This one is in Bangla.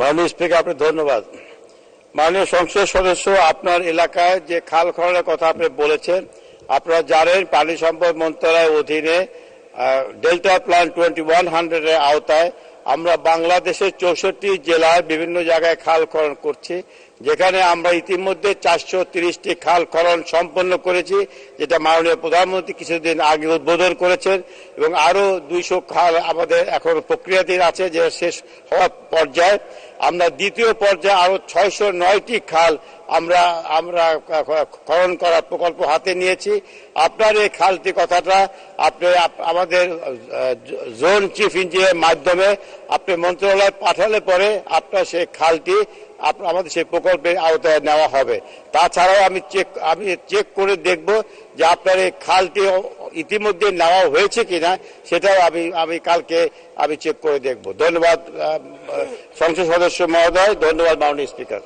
মাননীয় স্পিকার, আপনি ধন্যবাদ। মাননীয় সংসদ সদস্য, আপনার এলাকায় যে খাল খননের কথা আপনি বলেছেন, আপনারা জানেন পানি সম্পদ মন্ত্রণালয়ের অধীনে ডেল্টা প্ল্যান টোয়েন্টি ওয়ান হান্ড্রেডের আওতায় আমরা বাংলাদেশের চৌষট্টি জেলায় বিভিন্ন জায়গায় খাল খনন করছি। যেখানে আমরা ইতিমধ্যে চারশো তিরিশটি খাল খনন সম্পন্ন করেছি, যেটা মাননীয় প্রধানমন্ত্রী কিছুদিন আগে উদ্বোধন করেছেন, এবং আরও দুইশো খাল আমাদের এখন প্রক্রিয়াধীন আছে যে শেষ হওয়ার পর্যায়ে। আমরা দ্বিতীয় পর্যায়ে আরও ছয়শো নয়টি খাল আমরা আমরা খনন করার প্রকল্প হাতে নিয়েছি। আপনার এই খালটি কথাটা, আপনি আমাদের জোন চিফ ইঞ্জিনিয়ার মাধ্যমে আপনি মন্ত্রণালয়ে পাঠালে পরে আপনার সেই খালটি আমাদের সেই প্রকল্পের আওতায় নেওয়া হবে। তাছাড়াও আমি চেক আমি চেক করে দেখব যে আপনার এই খালটি ইতিমধ্যে নেওয়া হয়েছে কিনা, সেটাও আমি আমি কালকে আমি চেক করে দেখব। ধন্যবাদ সংসদ সদস্য মহোদয়, ধন্যবাদ মাননীয় স্পিকার